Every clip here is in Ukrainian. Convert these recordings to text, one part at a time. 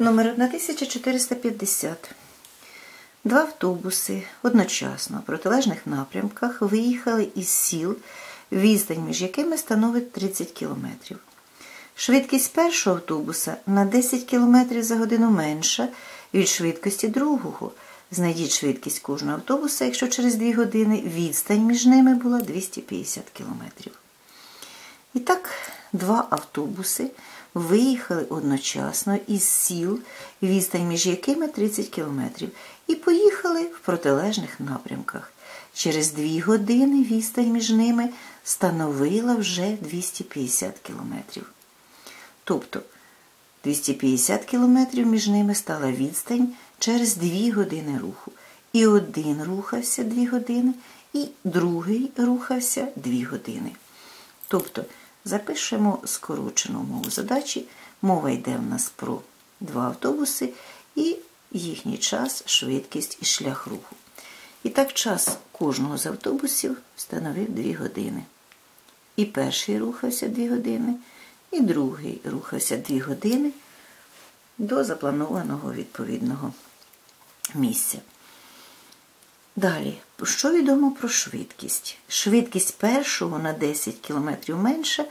Номер 1450. Два автобуси одночасно в протилежних напрямках виїхали із сіл, відстань між якими становить 30 км. Швидкість першого автобуса на 10 км за годину менша від швидкості другого. Знайдіть швидкість кожного автобуса, якщо через 2 години відстань між ними була 250 км. І так, два автобуси виїхали одночасно із сіл, відстань між якими 30 кілометрів, і поїхали в протилежних напрямках. Через дві години відстань між ними становила вже 250 кілометрів. Тобто 250 кілометрів між ними стала відстань через дві години руху. І один рухався дві години, і другий рухався дві години. Тобто запишемо скорочену мову задачі. Мова йде в нас про два автобуси і їхній час, швидкість і шлях руху. І так час кожного з автобусів становив 2 години. І перший рухався 2 години, і другий рухався 2 години до запланованого відповідного місця. Далі, що відомо про швидкість? Швидкість першого на 10 км менша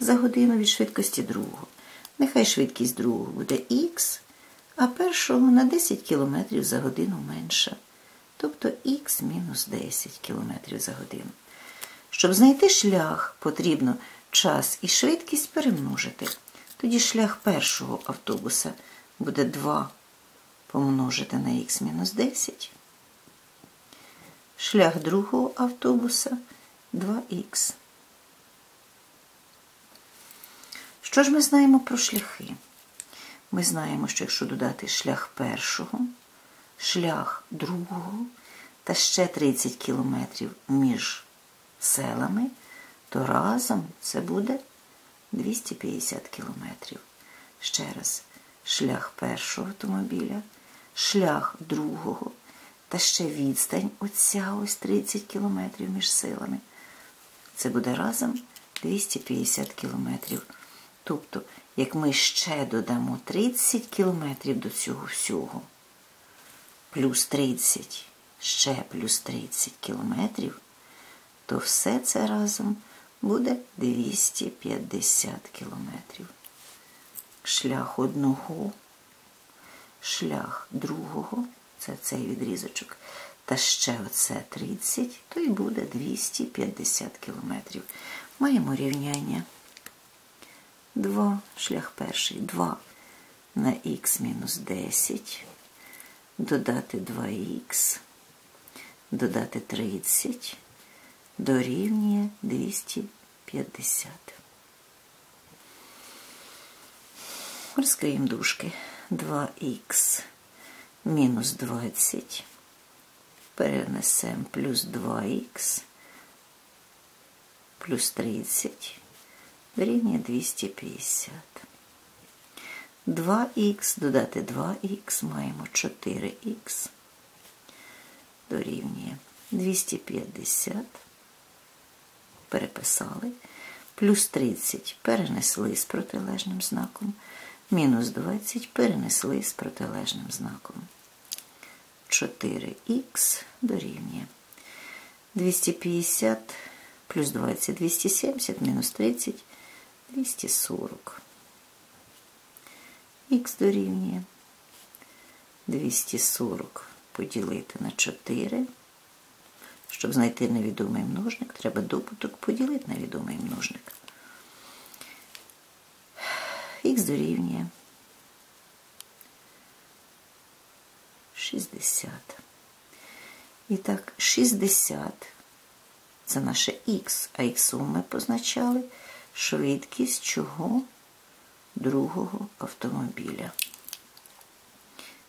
за годину від швидкості другого. Нехай швидкість другого буде х, а першого на 10 км за годину менша. Тобто х мінус 10 км за годину. Щоб знайти шлях, потрібно час і швидкість перемножити. Тоді шлях першого автобуса буде 2 помножити на х мінус 10. Шлях другого автобуса 2х. Що ж ми знаємо про шляхи? Ми знаємо, що якщо додати шлях першого, шлях другого та ще 30 кілометрів між селами, то разом це буде 250 кілометрів. Ще раз, шлях першого автомобіля, шлях другого та ще відстань оця ось 30 кілометрів між силами. Це буде разом 250 кілометрів. Тобто, як ми ще додамо 30 кілометрів до цього всього, плюс 30, ще плюс 30 кілометрів, то все це разом буде 250 кілометрів. Шлях одного, шлях другого це цей відрізочок, та ще оце 30, то й буде 250 кілометрів. Маємо рівняння. 2, шлях перший, 2 на х мінус 10, додати 2х, додати 30, дорівнює 250. Розкриємо дужки. 2х мінус 20, перенесемо плюс 2х, плюс 30, дорівнює 250. 2х додати 2х маємо 4х, дорівнює 250, переписали, плюс 30 перенесли з протилежним знаком, мінус 20 перенесли з протилежним знаком. 4х дорівнює 250 плюс 20 270 мінус 30 240. Х дорівнює 240 поділити на 4. Щоб знайти невідомий множник, треба добуток поділити на відомий множник. Х дорівнює 60. І так, 60 це наше х, а х ми позначали швидкість чого другого автомобіля.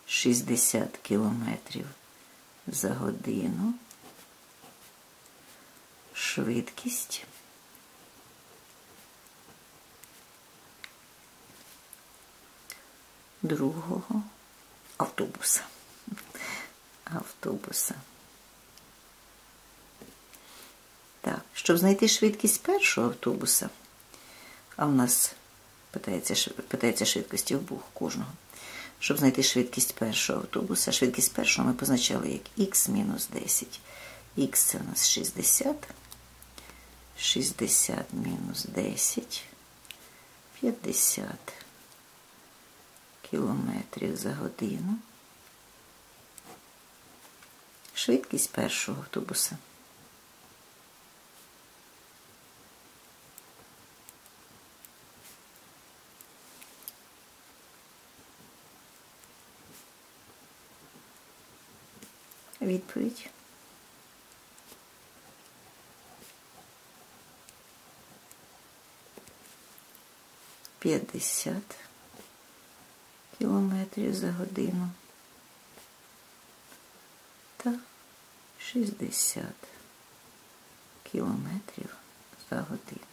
60 кілометрів за годину. Швидкість. Другого автобуса. Автобуса. Так, щоб знайти швидкість першого автобуса, а в нас питається питається швидкості обох кожного, Щоб знайти швидкість першого автобуса, швидкість першого ми позначали як х мінус 10. Х це у нас 60. 60 мінус 10. 50 кілометрів за годину. Швидкість першого автобуса. Відповідь. П'ятдесят кілометрів за годину 60 кілометрів за годину.